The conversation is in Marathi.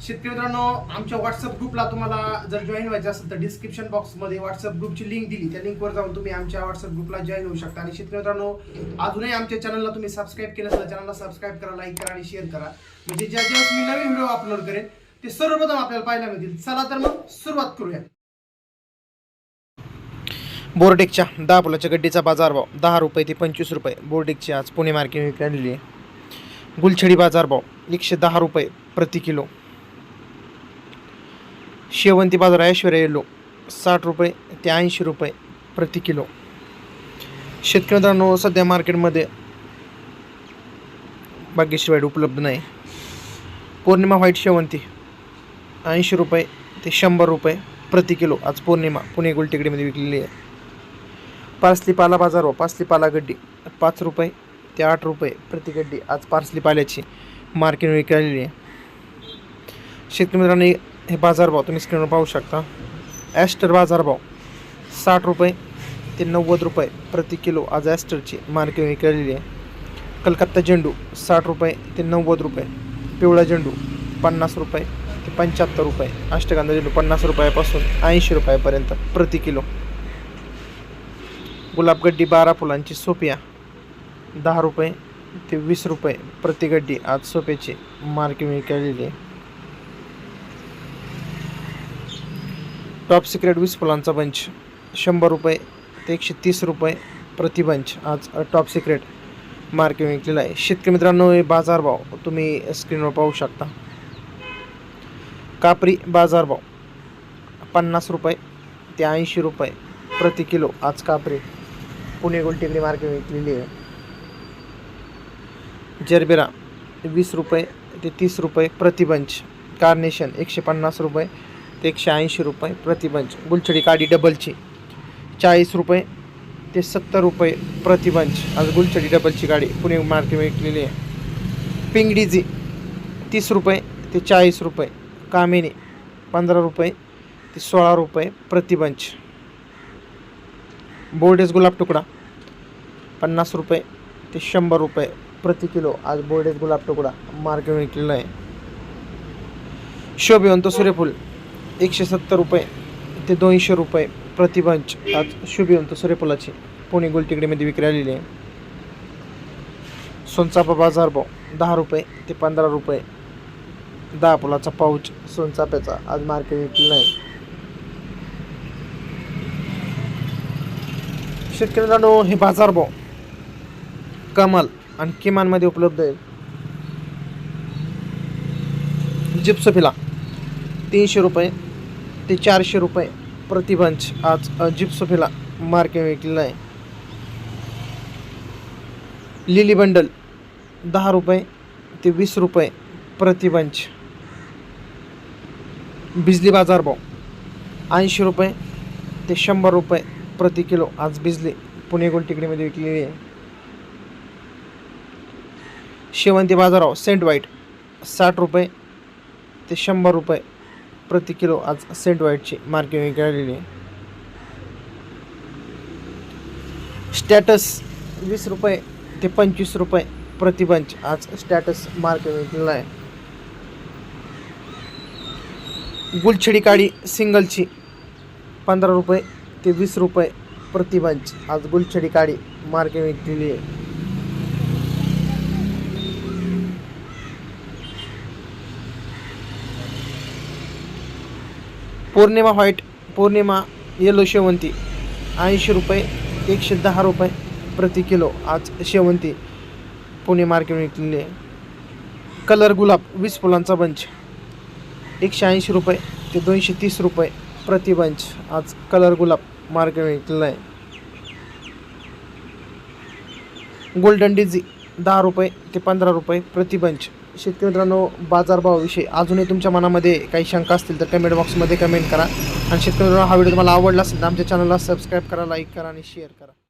शेतकरी मित्रांनो आमच्या व्हॉट्सअप ग्रुपला तुम्हाला जर जॉईन व्हायचं असेल तर डिस्क्रिप्शन बॉक्समध्ये व्हॉट्सअप ग्रुपची लिंक दिली. त्या लिंकवर जाऊन तुम्ही आमच्या व्हॉट्सअप ग्रुपला जॉईन होऊ शकता. आणि शेतकरी मित्रांनो अजूनही आमच्या चॅनलला तुम्ही सबस्क्राईब केलं तर चॅनलला सबस्क्राईब करा लाईक करा आणि शेअर करा. म्हणजे ज्या ज्या मी नवीन व्हिडिओ अपलोड करेन ते सर्वप्रथम आपल्याला पाहायला मिळतील. चला तर मग सुरुवात करूया. बोर्डेकच्या दहा फुलाच्या गड्डीचा बाजारभाव दहा रुपये ते पंचवीस रुपये. बोर्डेकची आज पुणे मार्केट विकलेली आहे. गुलछडी बाजारभाव एकशे दहा रुपये प्रति किलो. शेवंती बाजार ऐश्वर्या येलो. साठ रुपये ते ऐंशी रुपये प्रति किलो. शेतकरी मित्रांनो सध्या मार्केटमध्ये भाग्यश्री वाईट उपलब्ध नाही. पौर्णिमा व्हाईट शेवंती ऐंशी रुपये ते शंभर रुपये प्रति किलो. आज पौर्णिमा पुणे गुलटेकडीमध्ये विकलेली आहे. पार्सली पाला बाजार व पार्सली पाला गड्डी पाच रुपये ते आठ रुपये प्रति गड्डी आज पार्सली पाल्याची मार्केट विकलेली आहे. शेतकरी मित्रांनी हे बाजारभाव तुम्ही स्क्रीनवर पाहू शकता. ॲस्टर बाजारभाव साठ रुपये ते नव्वद रुपये प्रति किलो आज ॲस्टरची मार्केट विकलेली आहे. कलकत्ता झेंडू साठ रुपये ते नव्वद रुपये पिवळा झेंडू पन्नास रुपये ते पंच्याहत्तर रुपये अष्टगंधा झेंडू पन्नास रुपयापासून ऐंशी रुपयापर्यंत प्रति किलो. गुलाबगड्डी बारा फुलांची सोपिया दहा रुपये ते वीस रुपये प्रति गड्डी आज सोप्याची मार्केट विकलेली आहे. टॉप सिक्रेट वीस फुलांचा बंच शंभर रुपये ते एकशे तीस रुपये प्रतिबंच आज टॉप सिक्रेट मार्केट विकलेला आहे. शेतकरी मित्रांनो हे बाजारभाव तुम्ही स्क्रीनवर पाहू शकता. कापरी बाजारभाव पन्नास रुपये ते ऐंशी रुपये प्रति किलो आज कापरी. पुणे गोलटेकडी मार्केट विकलेली आहे. जरबेरा वीस रुपये ते तीस रुपये प्रतिबंच कार्नेशन एकशे पन्नास रुपये ते एकशे ऐंशी रुपये प्रतिबंच. गुलछडी काडी डबलची चाळीस रुपये ते सत्तर रुपये प्रतिबंच. आज गुलछडी डबलची गाडी पुणे मार्केट विकलेली आहे. पिंगडीजी तीस रुपये ते चाळीस रुपये. कामिनी पंधरा रुपये ते सोळा रुपये प्रतिबंच. बोर्डेस गुलाब तुकडा पन्नास रुपये ते शंभर रुपये प्रति किलो. आज बोर्डेस गुलाब तुकडा मार्केट विकलेला आहे. शोभिवंत सूर्यफूल एकशे सत्तर रुपये ते दोनशे रुपये प्रतिबंच आज शुभिवंत सूर्यफुलाची. पुणे गुलटिकडीमध्ये विक्री आलेली आहे. सोनचापा बाजारभाव दहा रुपये ते पंधरा रुपये. दहा फुलाचा पाऊच सोनचाप्याचा. आज मार्केट विकलेला आहे शेतकरी मित्रांनो हे बाजारभाव कमाल आणि किमानमध्ये उपलब्ध आहे. जिप्सफिला तीनशे रुपये ते चारशे रुपये प्रतिबंच आज जिप्सोफेला मार्केट विकलेला आहे. लिली बंडल दहा रुपये ते वीस रुपये प्रति बिजली बिजली बाजारभाव ऐंशी रुपये ते शंभर रुपये प्रति किलो आज बिजली पुणे गोलटिकडीमध्ये विकलेली आहे. शेवंती बाजाराव सेंट वाईट साठ रुपये ते शंभर रुपये प्रति किलो आज सेंट वाईटची मार्केट विकलेली आहे. स्टॅटस वीस रुपये ते पंचवीस रुपये प्रतिबंच आज स्टॅटस मार्केट विकलेला आहे. गुलछडी काडी सिंगलची पंधरा रुपये ते वीस रुपये प्रतिबंच आज गुलछडी काडी मार्केट विकलेली आहे. पौर्णिमा व्हाईट पौर्णिमा येलो शेवंती. ऐंशी रुपये एकशे दहा रुपये प्रति किलो आज शेवंती. पुणे मार्केट विकलेली आहे. कलर गुलाब वीस फुलांचा बंच एकशे ऐंशी रुपये ते दोनशे तीस रुपये प्रति बंच आज कलर गुलाब मार्केट विकलेला आहे. गोल्डन डिझी दहा रुपये ते पंधरा रुपये प्रति बंच शेतकरी मित्रांनो बाजारभावाविषयी अजूनही तुमच्या मनामध्ये काही शंका असतील तर कमेंट बॉक्समध्ये कमेंट करा. आणि शेतकरी मित्रांनो हा व्हिडिओ तुम्हाला आवडला असेल तर आमच्या चॅनलला सबस्क्राईब करा लाईक करा आणि शेअर करा.